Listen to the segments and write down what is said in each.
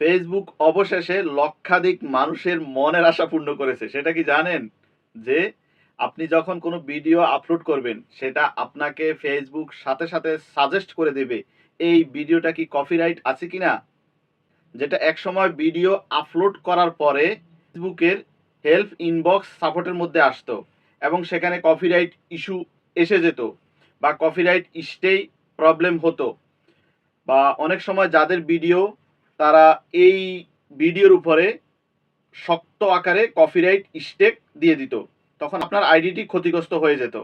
Facebook অবশেষে লক্ষাধিক মানুষের মনের আশা পূর্ণ করেছে। সেটা কি জানেন? যে আপনি যখন কোনো ভিডিও আপলোড করবেন, সেটা আপনাকে ফেসবুক সাথে সাথে সাজেস্ট করে দেবে, এই ভিডিওটা কি কপিরাইট আছে কি না যেটা একসময় ভিডিও আপলোড করার পরে ফেসবুকের হেল্প ইনবক্স সাপোর্টের মধ্যে আসতো এবং সেখানে কপিরাইট ইস্যু এসে যেত বা কপিরাইট স্টেই প্রবলেম হতো। বা অনেক সময় যাদের ভিডিও তারা এই ভিডিওর উপরে শক্ত আকারে কপিরাইট স্টেক দিয়ে দিত। তখন আপনার আইডিটি ক্ষতিগ্রস্ত হয়ে যেত।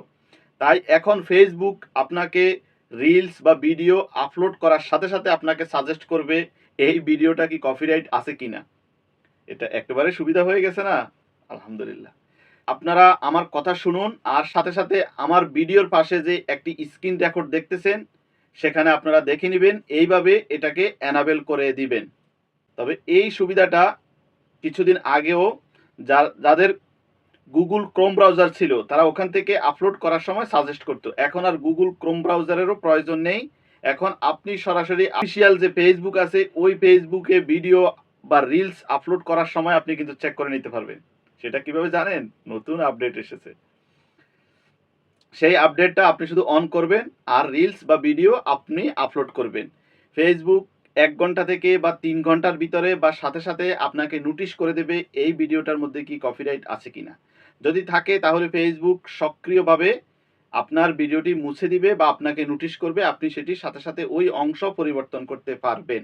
তাই এখন ফেসবুক আপনাকে রিলস বা ভিডিও আপলোড করার সাথে সাথে আপনাকে সাজেস্ট করবে, এই ভিডিওটা কি কপিরাইট আছে কি না এটা একেবারে সুবিধা হয়ে গেছে না? আলহামদুলিল্লাহ। আপনারা আমার কথা শুনুন, আর সাথে সাথে আমার ভিডিওর পাশে যে একটি স্ক্রিন রেকর্ড দেখতেছেন সেখানে আপনারা দেখে নেবেন, এইভাবে এটাকে অ্যানাবেল করে দিবেন। তবে এই সুবিধাটা কিছুদিন আগেও যাদের গুগল ক্রোম ব্রাউজার ছিল, তারা ওখান থেকে আপলোড করার সময় সাজেস্ট করতো। এখন আর গুগল ক্রোম ব্রাউজারেরও প্রয়োজন নেই। এখন আপনি সরাসরি অফিসিয়াল যে ফেসবুক আছে, ওই ফেসবুকে ভিডিও বা রিলস আপলোড করার সময় আপনি কিন্তু চেক করে নিতে পারবেন। সেটা কীভাবে জানেন? নতুন আপডেট এসেছে। সেই আপডেটটা আপনি শুধু অন করবেন আর রিলস বা ভিডিও আপনি আপলোড করবেন। ফেসবুক এক ঘণ্টা থেকে বা তিন ঘণ্টার ভিতরে বা সাথে সাথে আপনাকে নোটিশ করে দেবে এই ভিডিওটার মধ্যে কি কপিরাইট আছে কিনা। যদি থাকে তাহলে ফেসবুক সক্রিয়ভাবে আপনার ভিডিওটি মুছে দিবে বা আপনাকে নোটিশ করবে, আপনি সেটির সাথে সাথে ওই অংশ পরিবর্তন করতে পারবেন।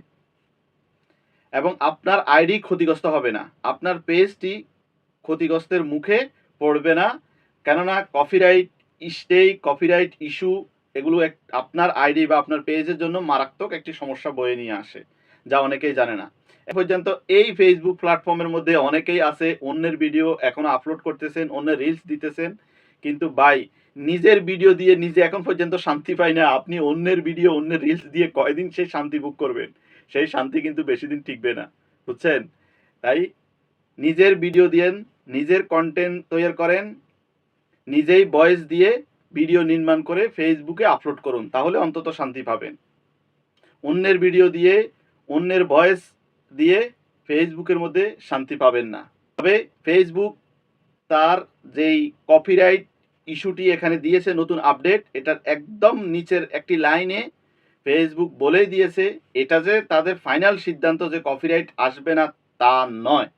এবং আপনার আইডি ক্ষতিগ্রস্ত হবে না। আপনার পেজটি ক্ষতিগ্রস্তের মুখে পড়বে না। কেননা কপিরাইট স্টেই, কপিরাইট ইস্যু, এগুলো এক, আপনার আইডি বা আপনার পেজের জন্য মারাত্মক একটি সমস্যা বয়ে নিয়ে আসে, যা অনেকেই জানে না। এ পর্যন্ত এই ফেসবুক প্ল্যাটফর্মের মধ্যে অনেকেই আছে, অন্যের ভিডিও এখনও আপলোড করতেছেন, অন্যের রিলস দিতেছেন, কিন্তু বাই নিজের ভিডিও দিয়ে নিজে এখন পর্যন্ত শান্তি পাই না, আপনি অন্যের ভিডিও অন্যের রিলস দিয়ে কয়দিন সেই শান্তি বুক করবেন? সেই শান্তি কিন্তু বেশি দিন টিকবে না, বুঝছেন? তাই নিজের ভিডিও দিয়েন, নিজের কন্টেন্ট তৈরি করেন নিজেই ভয়েস দিয়ে ভিডিও নির্মাণ করে ফেসবুকে আপলোড করুন, তাহলে অন্তত শান্তি পাবেন। অন্যের ভিডিও দিয়ে, অন্যের ভয়েস দিয়ে ফেসবুকের মধ্যে শান্তি পাবেন না। তবে ফেসবুক তার যেই কপিরাইট ইস্যুটি এখানে দিয়েছে নতুন আপডেট এটার একদম নিচের একটি লাইনে ফেসবুক বলেই দিয়েছে, এটা যে তাদের ফাইনাল সিদ্ধান্ত যে কপিরাইট আসবে না তা নয়।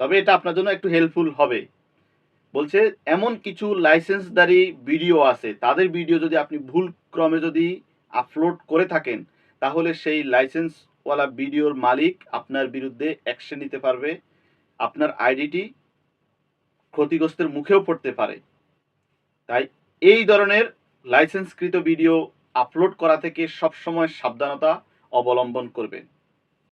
তবে এটা আপনার জন্য একটু হেল্পফুল হবে। বলছে, এমন কিছু লাইসেন্সদারি ভিডিও আছে। তাদের ভিডিও যদি আপনি ভুল ক্রমে যদি আপলোড করে থাকেন, তাহলে সেই লাইসেন্সওয়ালা ভিডিওর মালিক আপনার বিরুদ্ধে অ্যাকশন নিতে পারবে। আপনার আইডিটি ক্ষতিগ্রস্তের মুখেও পড়তে পারে। তাই এই ধরনের লাইসেন্সকৃত ভিডিও আপলোড করা থেকে সবসময় সাবধানতা অবলম্বন করবেন।